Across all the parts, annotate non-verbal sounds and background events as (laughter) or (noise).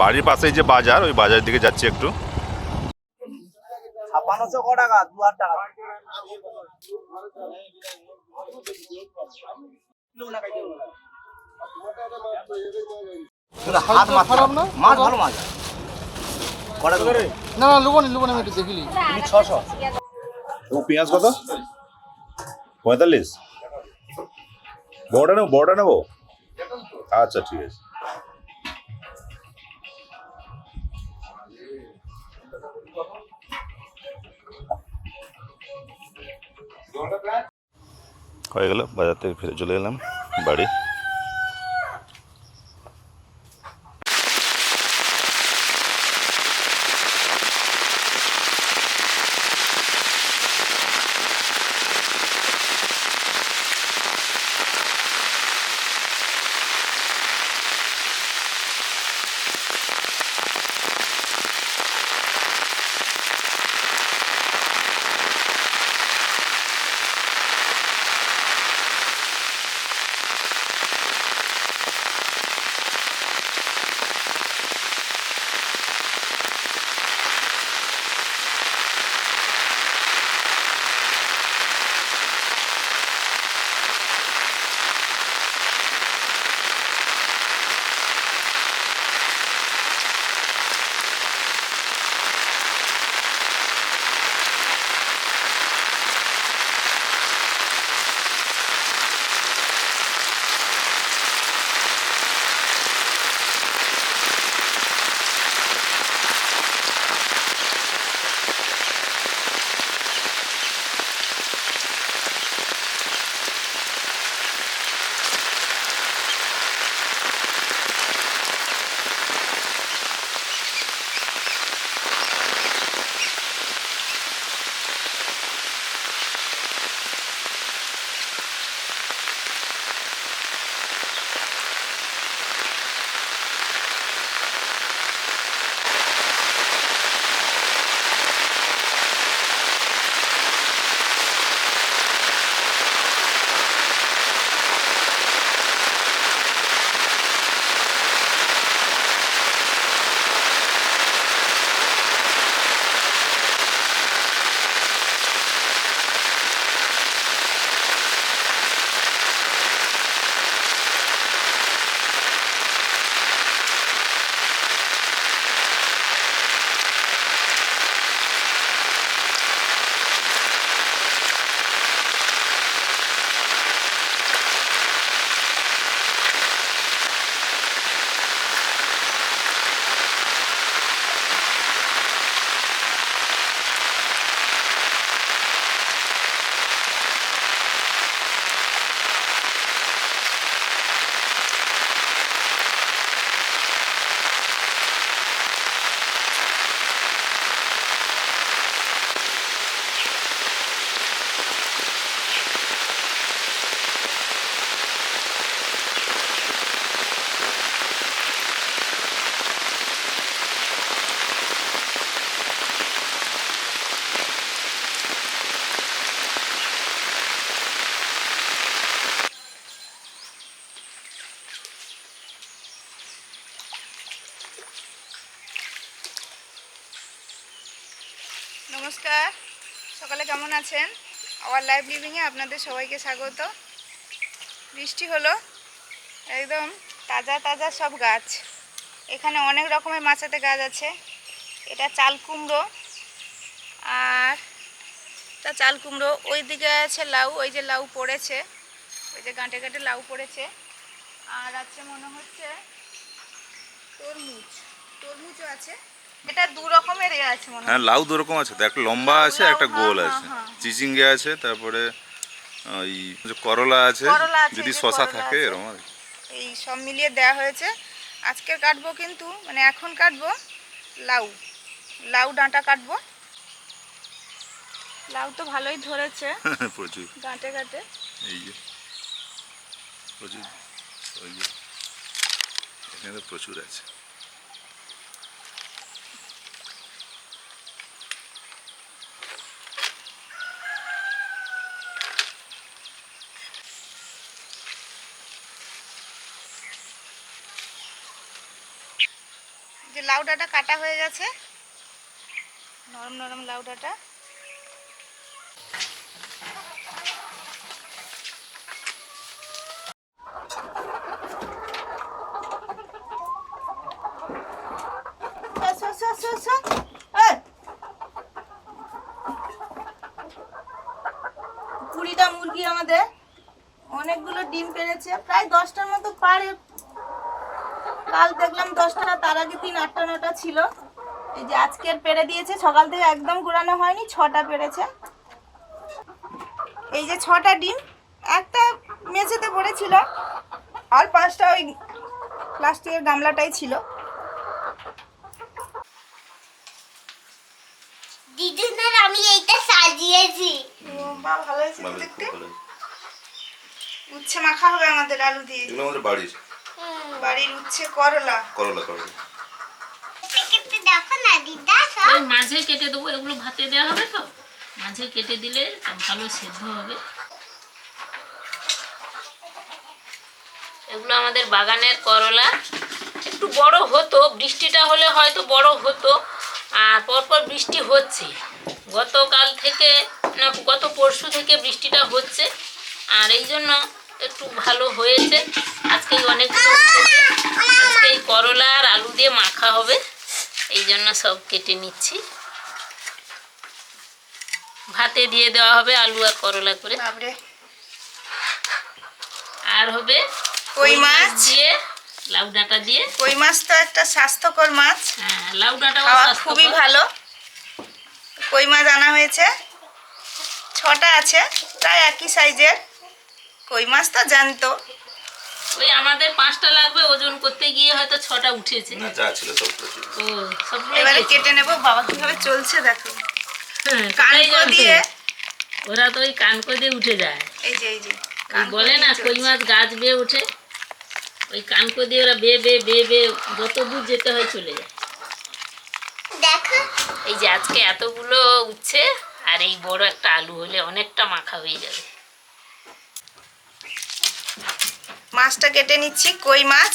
বাড়ির পাশেই যে বাজার, ওই বাজারের দিকে যাচ্ছি একটু। ক টাকা হাত মাছ না মাছ ভালো মাছ না না তুমি ছশো ও পেঁয়াজ কত? পঁয়তাল্লিশ। বড়টা নেব বড়টা নেব? আচ্ছা ঠিক আছে। হয়ে গেল বাজার থেকে ফিরে চলে এলাম বাড়ি। নমস্কার। সকালে কেমন আছেন? আওয়ার লাইভ লিভিংয়ে আপনাদের সবাইকে স্বাগত। বৃষ্টি হলো, একদম তাজা তাজা সব গাছ। এখানে অনেক রকমের মাচাতে গাছ আছে। এটা চাল কুমড়ো। আর তা চাল কুমড়ো। ওই দিকে আছে লাউ, ওই যে লাউ পড়েছে। ওই যে গাঁটে গাঁটে লাউ পড়েছে। আর আছে মনে হচ্ছে তরমুজ। তরমুজও আছে। এটা দু রকমের এ আছে মনে হ্যাঁ লাউ দু রকম আছে। তো একটা লম্বা আছে একটা গোল হ্যাঁ, আছে। হ্যাঁ, হ্যাঁ। চিচিঙ্গে আছে তারপরে ওই যে করলা আছে যদি শশা থাকে এরকম এই সব মিলিয়ে দেওয়া হয়েছে। আজকে কাটবো কিন্তু মানে এখন কাটবো লাউ। লাউ ডাঁটা কাটবো। লাউ তো ভালোই ধরেছে। (laughs) প্রচুর। গাঁটে গাঁটে। এই যে প্রচুর। ওই যে এখানে প্রচুর আছে। লাউ ডাঁটা কাটা হয়ে গেছে। নরম নরম লাউ ডাঁটা। কুড়িটা মুরগি আমাদের। অনেকগুলো ডিম পেড়েছে প্রায় দশটার মতো পারে কাল দেখলাম দশটা তার আগে তিন আটটা নটা ছিল। এই যে আজকের পেরে দিয়েছে সকাল থেকে একদম ঘুরানো হয়নি ছটা পেরেছে। এই যে ছটা ডিম একটা মেঝেতে পড়েছিল। আর পাঁচটা ওই প্লাস্টিকের গামলাটাই ছিল। আমি এইটা সাজিয়েছি। ও বা ভালো হয়েছে দেখতে? উচ্ছে মাখা হবে আমাদের আলু দিয়ে। এগুলো আমাদের বাড়ির। বাড়ির উচ্ছে করলা। করলা করলা। কেটে দেখো না দিদা সব। মাঝে কেটে দেবো এগুলো ভাতে দেওয়া হবে তো? মাঝে কেটে দিলে ভালো সেদ্ধ হবে। এগুলো আমাদের বাগানের করলা। একটু বড় হতো বৃষ্টিটা হলে হয়তো বড় হতো আর পরপর বৃষ্টি হচ্ছে। গতকাল থেকে না গত পরশু থেকে বৃষ্টিটা হচ্ছে আর এই জন্য একটু ভালো হয়েছে। আজকে অনেকগুলো করলা আর আলু দিয়ে মাখা হবে। এই জন্য সব কেটে নিচ্ছি। ভাতে দিয়ে দেওয়া হবে আলু আর করলা করে। আর হবে কই মাছ দিয়ে লাউ ডাঁটা দিয়ে। কই মাছ তো একটা স্বাস্থ্যকর মাছ। হ্যাঁ লাউ খাওয়া খুবই ভালো। কই মাছ আনা হয়েছে? ছটা আছে প্রায় একই সাইজের। কই মাছ তো জানতো ওই আমাদের পাঁচটা লাগবে ওজন করতে গিয়ে হয়তো ছটা উঠেছে। না যা ছিল সব ও সবগুলো এবারে কেটে নেব বাবা কীভাবে চলছে দেখো। হ্যাঁ, কানকো দিয়ে ওরা তো ওই কানকো দিয়ে উঠে যায়। এই যে এই যে বলে না। কই মাছ গাছ বেয়ে ওঠে। ওই কানকো দিয়ে ওরা বে বে বে বে যত দূর যেতে হয় চলে যায়। দেখো। এই যে আজকে এতগুলো উচ্ছে আর এই বড় একটা আলু হলে অনেকটা মাখা হয়ে যাবে। মাছটা কেটে নিচ্ছি কই মাছ?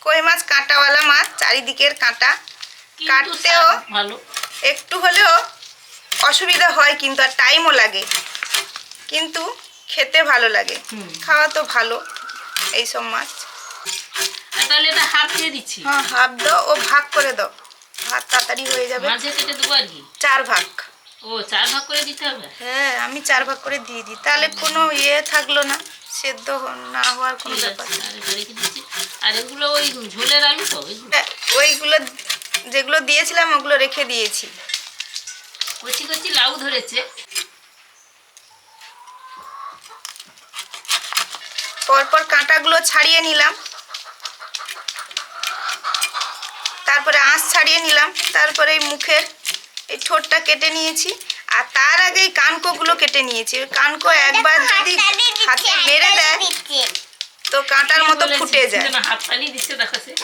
কই মাছ? কাঁটাওয়ালা মাছ চারিদিকের কাঁটা। কাটতেও ভালো। একটু হলেও অসুবিধা হয় কিন্তু আর টাইমও লাগে। কিন্তু খেতে ভালো লাগে। খাওয়া তো ভালো এইসব মাছ। তাহলে এটা হাফ দিয়ে দিচ্ছি? হ্যাঁ হাফ দাও ও ভাগ করে দাও। ভাত তাড়াতাড়ি হয়ে যাবে। মাঝে কেটে দেবো আর কি? চার ভাগ। ও চার ভাগ করে দিতে হবে? হ্যাঁ আমি চার ভাগ করে দিয়ে দিই। তাহলে কোনো ইয়ে থাকল না। সেদ্ধ না হওয়ার কোনো ব্যাপার আর এটা রেখে দিচ্ছি। আর এগুলো ওই ঝোলের আলু তো ওইগুলো যেগুলো দিয়েছিলাম ওগুলো রেখে দিয়েছি। কচি কচি লাউ ধরেছে। পরপর কাঁটাগুলো ছাড়িয়ে নিলাম। তারপরে আঁশ ছাড়িয়ে নিলাম। তারপরে এই মুখের এই ঠোঁটটা কেটে নিয়েছি। আর তার আগে এই কানকোগুলো কেটে নিয়েছি। কানকো একবার যদি হাতে মেরে দেয়। তো কাঁটার মতো ফুটে যায়। হাত দিচ্ছে দেখো সে।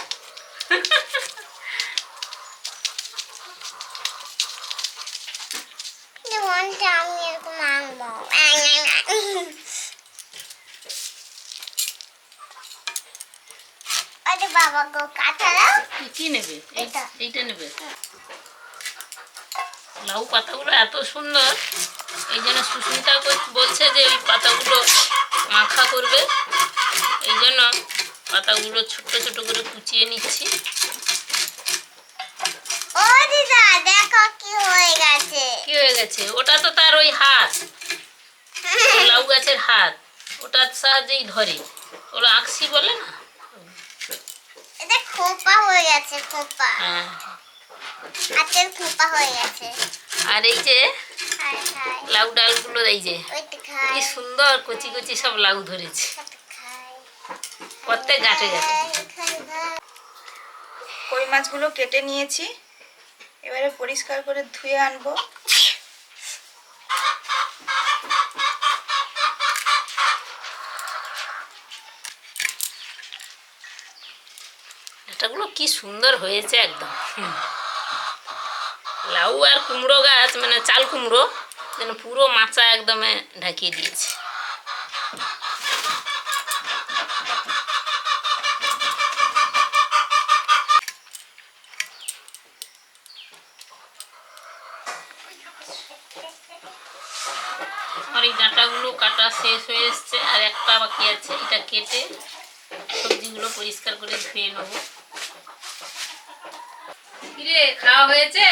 বাবা গো কাঁচা কি- কি নেবে। এইটা নেবে? লাউ পাতাগুলো এত সুন্দর। এই জন্য সুস্মিতা বলছে যে ওই পাতাগুলো মাখা করবে। এই জন্য পাতাগুলো ছোট ছোট করে কুচিয়ে নিচ্ছি। ও দিদা দেখো কি হয়ে গেছে। কি হয়ে গেছে? ওটা তো তার ওই হাত। (laughs) লাউ গাছের হাত। ওটার সাহায্যেই ধরে। ওরা আঁকছি বলে না? এটা খোপা হয়ে গেছে খোপা। হ্যাঁ। হাতের খোপা হয়ে গেছে। আর এই যে লাউ ডালগুলো এই যে কি সুন্দর কচি কচি সব লাউ ধরেছে প্রত্যেক গাছে গাছে খাই, খাই, খাই। কই মাছগুলো কেটে নিয়েছি এবারে পরিষ্কার করে ধুয়ে আনব কি সুন্দর হয়েছে একদম। লাউ আর কুমড়ো গাছ মানে চাল কুমড়ো, যেন পুরো মাচা একদমে ঢাকিয়ে দিয়েছে। আমার এই ডাঁটাগুলো কাটা শেষ হয়ে এসছে, আর একটা বাকি আছে, এটা কেটে সবজিগুলো পরিষ্কার করে ধুয়ে নেব। খাওয়া হয়েছে?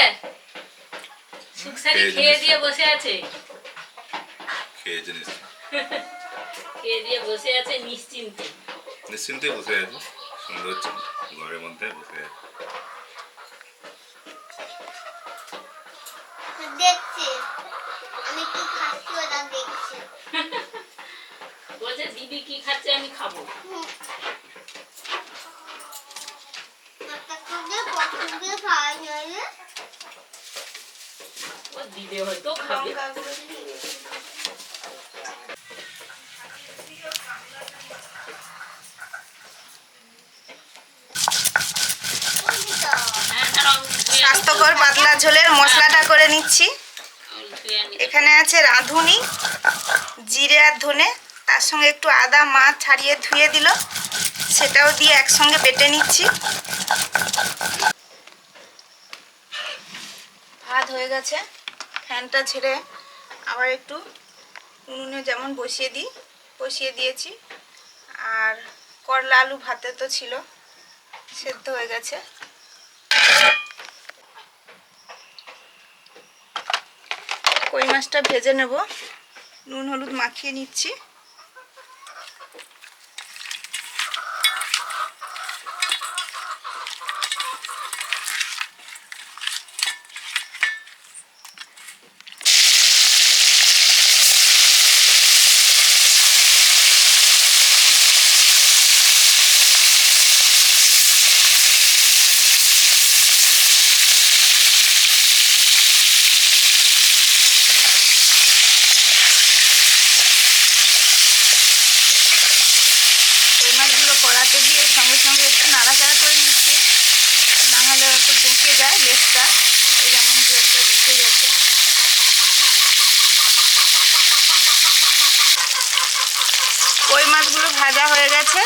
সুখসারি খেয়ে দিয়ে বসে আছে। খেয়ে দিয়ে বসে আছে নিশ্চিন্তে। নিশ্চিন্তে বসে আছে। সুন্দর হচ্ছে। ঘরের মধ্যে বসে আছে। দেখছি। আমি কি খাচ্ছি ওটা দেখছি। বলছে দিদি কি খাচ্ছে আমি খাব। খাওয়া স্বাস্থ্যকর পাতলা ঝোলের মশলাটা করে নিচ্ছি। এখানে আছে রাঁধুনি, জিরে আর ধনে। তার সঙ্গে একটু আদা, মাছ ছাড়িয়ে ধুয়ে দিল। সেটাও দিয়ে একসঙ্গে বেটে নিচ্ছি। ভাত হয়ে গেছে। ফ্যানটা ছেড়ে আবার একটু উনুনে যেমন বসিয়ে দিই, বসিয়ে দিয়েছি। আর করলা আলু ভাতে তো ছিল, সেদ্ধ হয়ে গেছে। কই মাছটা ভেজে নেব। নুন, হলুদ মাখিয়ে নিচ্ছি কই মাছগুলো কড়াতে দিয়ে সঙ্গে সঙ্গে একটু নাড়াচাড়া করে নিচ্ছি বেঁকে যায় লেজটা এই যেমন লেজটা বেঁকে গেছে কই মাছগুলো ভাজা হয়ে গেছে?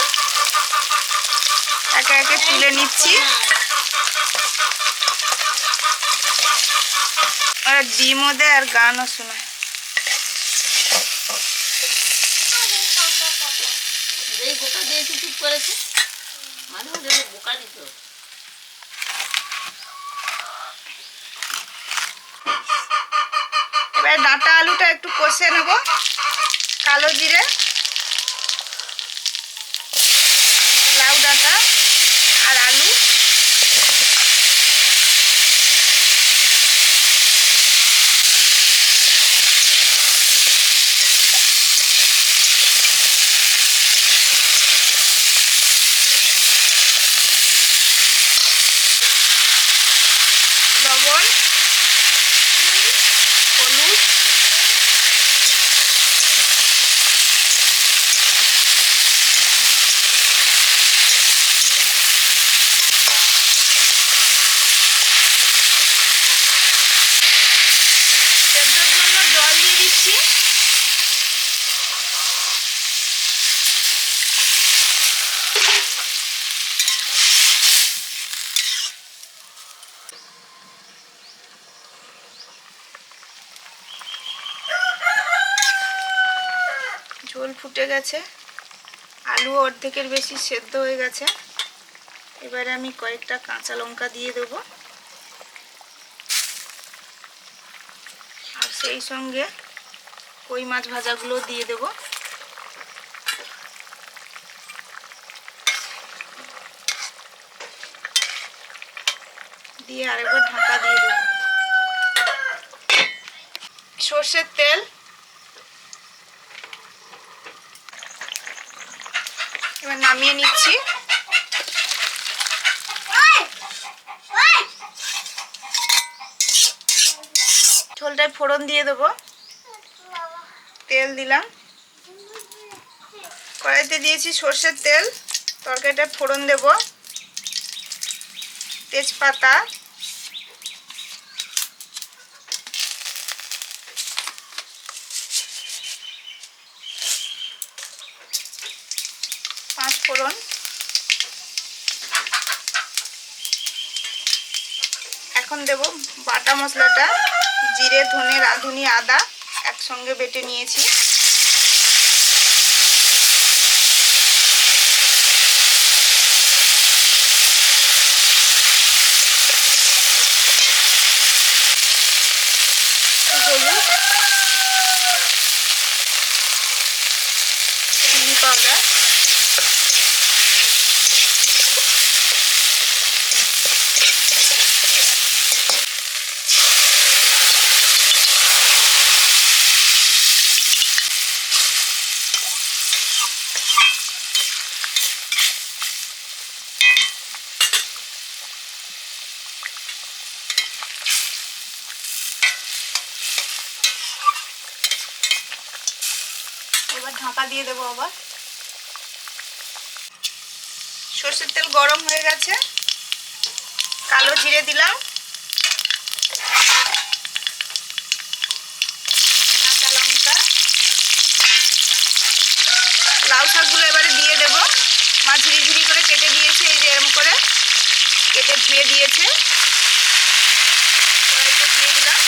একে একে তুলে নিচ্ছি। আর ডিমও দেয় আর গানও শোনায়। বোকা দিয়েছি চুপ করেছে। মাঝে মাঝে বোকা দিত। এবার ডাঁটা আলুটা একটু কষে নেব কালো জিরে। লাউ ডাঁটা আর আলু লবণ হলুদ সেদ্ধর জন্য জল দিয়ে ঝোল ফুটে গেছে। আলু অর্ধেকের বেশি সেদ্ধ হয়ে গেছে। এবারে আমি কয়েকটা কাঁচা লঙ্কা দিয়ে দেবো। আর সেই সঙ্গে কই মাছ ভাজাগুলো দিয়ে দেবো। দিয়ে আরেকবার ঢাকা দিয়ে দেবো। সর্ষের তেল। এবার নামিয়ে নিচ্ছি। ঝোলটায় ফোড়ন দিয়ে দেবো। তেল দিলাম। কড়াইতে দিয়েছি সর্ষের তেল। তরকারিটা ফোড়ন দেব। তেজপাতা। পাঁচ ফোড়ন। এখন দেব বাটা মশলাটা, জিরে, ধনে, রাঁধুনি, আদা। একসঙ্গে বেটে নিয়েছি হলুদ চিনি পাউডার এবার ঢাকা দিয়ে দেবো আবার। সর্ষের তেল গরম হয়ে গেছে। কালো জিরে দিলাম। কাঁচা লঙ্কা। লাউ শাকগুলো এবারে দিয়ে দেব। মা ঝিরি করে কেটে দিয়েছে, এই যে এরম করে। কেটে ধুয়ে দিয়েছে কড়াইতে দিয়ে দিলাম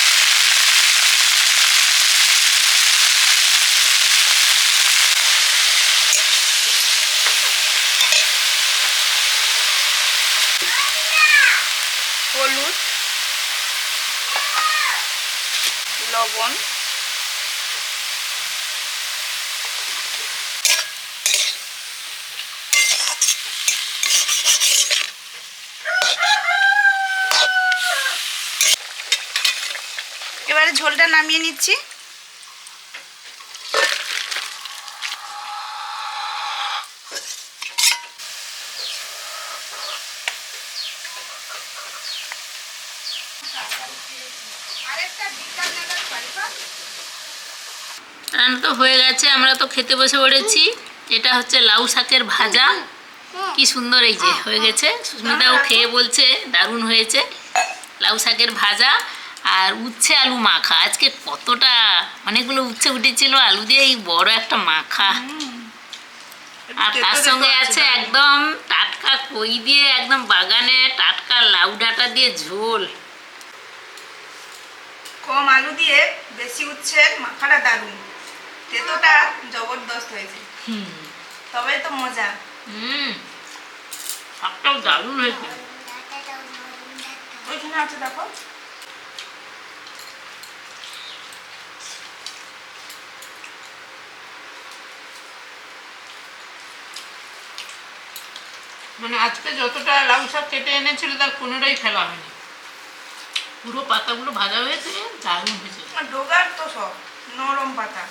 হলুদ লবণ এবারে ঝোলটা নামিয়ে নিচ্ছি। রান্না তো হয়ে গেছে আমরা তো খেতে বসে পড়েছি। এটা হচ্ছে লাউ শাকের ভাজা। কি সুন্দর এই যে হয়ে গেছে। সুস্মিতাও খেয়ে বলছে দারুণ হয়েছে। লাউ শাকের ভাজা আর উচ্ছে আলু মাখা। আজকে কতটা অনেকগুলো উচ্ছে উঠেছিল আলু দিয়ে এই বড় একটা মাখা। আর তার সঙ্গে আছে একদম টাটকা কই দিয়ে একদম বাগানে টাটকা লাউ ডাঁটা দিয়ে ঝোল। কম আলু দিয়ে বেশি উচ্ছে মাখাটা দারুণ। তেতোটা জবরদস্ত হয়েছে। তবে তো মজা। হুম। শাকটাও দারুণ হয়েছে। ওইখানে আছে দেখো। মানে আজকে যতটা লাউ শাক কেটে এনেছিল তার কোনোটাই ফেলা হয়নি। পুরো পাতাগুলো ভাজা হয়েছে দারুণ হয়েছে। ডোগার তো সব নরম পাতা।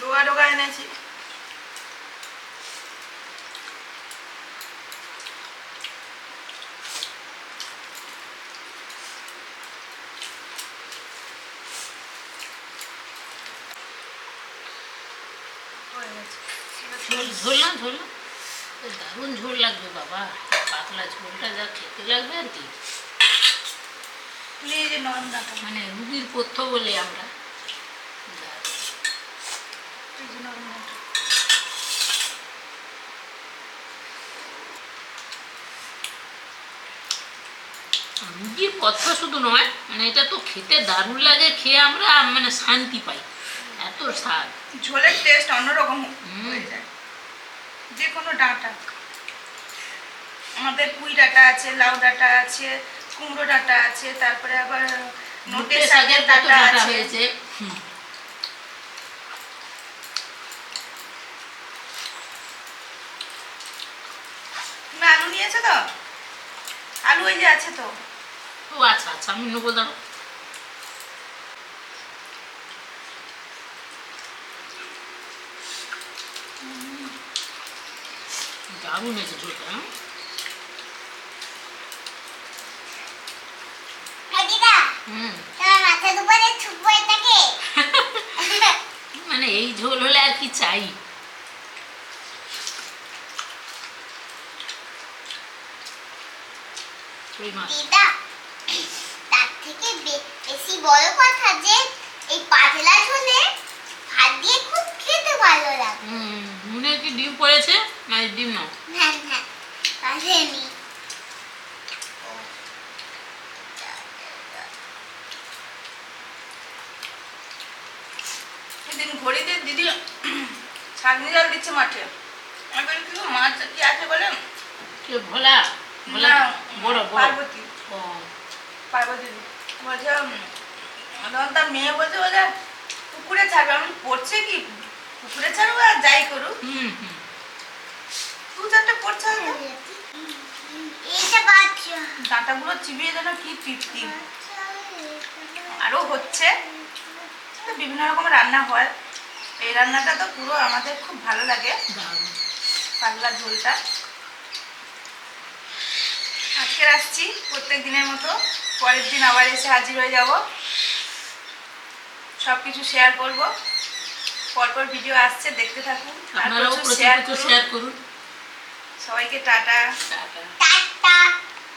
ডোগা ডোগা এনেছি। ঝোল ঝোল না দারুণ ঝোল লাগবে বাবা পাতলা ঝোলটা যা খেতে লাগবে আর কি তুই এই যে নরম ডাটা মানে রুগীর পথ্য বলে আমরা। রুগীর পথ্য শুধু নয় মানে এটা তো খেতে দারুণ লাগে খেয়ে আমরা মানে শান্তি পাই। এত স্বাদ। ঝোলের টেস্ট অন্যরকম হয়ে যায়। যে কোনো ডাঁটা। আমাদের পুঁই ডাঁটা আছে লাউ ডাঁটা আছে কুমড়ো ডাঁটা আছে তারপরে আবার নোটে শাকের ডাঁটা হয়েছে? তুমি আলু নিয়েছো তো? আলু ওই যে আছে তো। ও আচ্ছা আচ্ছা আমি নেব দাঁড়ো দারুণ হয়েছে ঝোলটা হ্যাঁ? দিদা হুম তোমার এটাকে (laughs) মানে এই ঝোল হলে আর কি চাই? দিদা তার থেকে বেশি বড় কথা যে এই পাতলা ঝোলে ভাত দিয়ে খুব খেতে ভালো লাগে। হুম নুনে কি ডিম পড়েছে? না ডিম না না না আসেনি ও, দিন ঘড়িতে দিদি ছাগনি জাল দিচ্ছে মাঠে। আমি বলি কি মাছ কি আছে বলে কে ভোলা? ভোলা বড় পার্বতী। ও, পার্বতী। বলছে তখন তার মেয়ে বলছে বলে পুকুরে ছাড়বে। আমি পড়ছে কি? পুকুরে ছাড়বো আর যাই করুক। হুম হুম। দু চারটে পড়ছে ডাঁটাগুলো চিবিয়ে যেন কি তৃপ্তি। আরও হচ্ছে। বিভিন্ন রকম রান্না হয়। এই রান্নাটা তো পুরো আমাদের খুব ভালো লাগে। পাতলা ঝোলটা। আজকে আসছি প্রত্যেক দিনের মতো পরের দিন আবার এসে হাজির হয়ে যাব। সব কিছু শেয়ার করব। পরপর ভিডিও আসছে দেখতে থাকুন শেয়ার করুন। শেয়ার করুন। সবাইকে টাটা। টাটা।